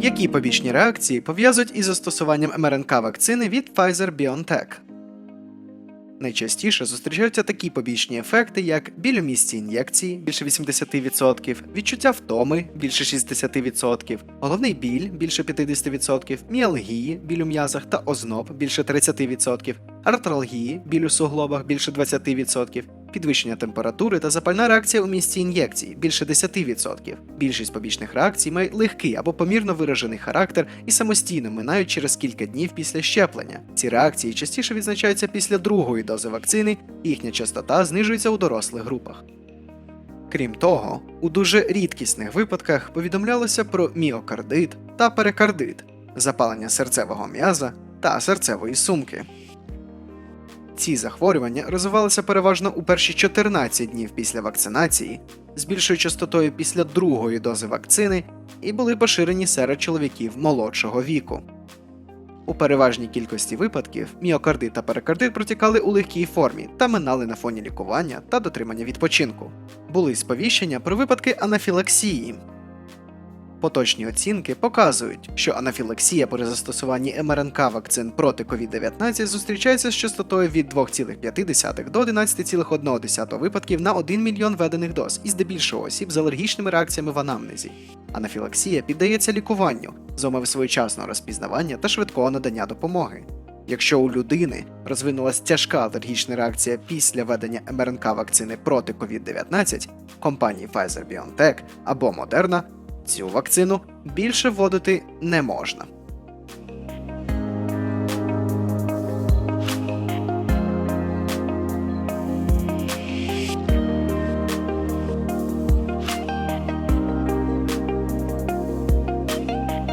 Які побічні реакції пов'язують із застосуванням МРНК вакцини від Pfizer-BioNTech? Найчастіше зустрічаються такі побічні ефекти, як біль у місці ін'єкції більше 80%, відчуття втоми більше 60%, головний біль більше 50%, міалгії біль у м'язах та озноб більше 30%, артралгії біль у суглобах більше 20%, підвищення температури та запальна реакція у місці ін'єкції більше 10%. Більшість побічних реакцій мають легкий або помірно виражений характер і самостійно минають через кілька днів після щеплення. Ці реакції частіше відзначаються після другої дози вакцини, і їхня частота знижується у дорослих групах. Крім того, у дуже рідкісних випадках повідомлялося про міокардит та перикардит, запалення серцевого м'яза та серцевої сумки. Ці захворювання розвивалися переважно у перші 14 днів після вакцинації, з більшою частотою після другої дози вакцини і були поширені серед чоловіків молодшого віку. У переважній кількості випадків міокардит та перикардит протікали у легкій формі та минали на фоні лікування та дотримання відпочинку. Були сповіщення про випадки анафілаксії. Поточні оцінки показують, що анафілаксія при застосуванні МРНК вакцин проти COVID-19 зустрічається з частотою від 2,5 до 11,1 випадків на 1 мільйон введених доз і здебільшого осіб з алергічними реакціями в анамнезі. Анафілаксія піддається лікуванню за умови своєчасного розпізнавання та швидкого надання допомоги. Якщо у людини розвинулася тяжка алергічна реакція після введення МРНК вакцини проти COVID-19 компанії Pfizer-BioNTech або Moderna, цю вакцину більше вводити не можна.